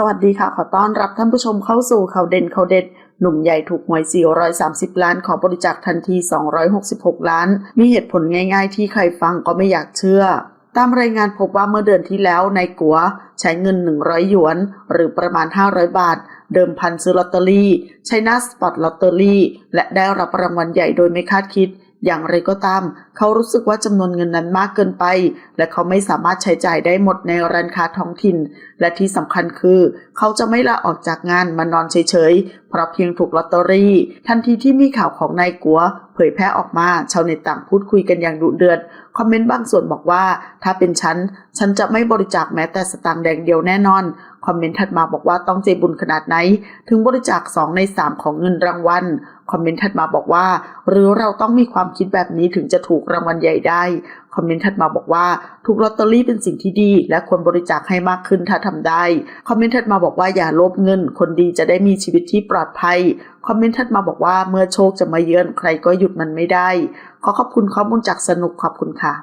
สวัสดีค่ะ ขอต้อนรับท่านผู้ชมเข้าสู่ข่าวเด่นข่าวเด็ด หนุ่มใหญ่ถูกหวย 430 ล้านขอบริจาคทันที 266 ล้าน มีเหตุผลง่ายๆ ที่ใครฟังก็ไม่อยากเชื่อ ตามรายงานพบว่าเมื่อเดือนที่แล้วนายกัวใช้เงิน 100 หยวน หรือประมาณ 500 บาท เดิมพันซื้อลอตเตอรี่ใช้นาสปอตลอตเตอรี่ และได้รับรางวัลใหญ่โดยไม่คาดคิด อย่างไรก็ตาม เขารู้สึกว่าจำนวนเงินนั้นมากเกินไป และเขาไม่สามารถใช้จ่ายได้หมดในร้านค้าท้องถิ่น และที่สำคัญคือ เขาจะไม่ลาออกจากงานมานอนเฉยๆ เพราะเพียงถูกลอตเตอรี่ ทันทีที่มีข่าวของนายกัว เผยแพร่ออกมา ชาวเน็ตต่างพูดคุยกันอย่างดุเดือด คอมเมนต์บางส่วนบอกว่า ถ้าเป็นฉัน ฉันจะไม่บริจาคแม้แต่สตางค์แดงเดียวแน่นอน คอมเมนต์ถัดมาบอกว่าต้องใจบุญขนาดไหน ถึงบริจาค 2 ใน 3 ของเงินรางวัลคอมเมนต์ถัดมาบอกว่า หรือเราต้องมีความคิดแบบนี้ถึงจะถูกรางวัลใหญ่ได้คอมเมนต์ถัดมาบอกว่าถูกลอตเตอรี่เป็นสิ่งที่ดี และควรบริจาคให้มากขึ้นถ้าทำได้คอมเมนต์ถัดมาบอกว่าอย่าโลภเงิน คนดีจะได้มีชีวิตที่ปลอดภัยคอมเมนต์ถัดมาบอกว่าเมื่อโชคจะมาเยือนใครก็หยุดมันไม่ได้ ขอขอบคุณข้อมูลจากสนุกขอบคุณค่ะ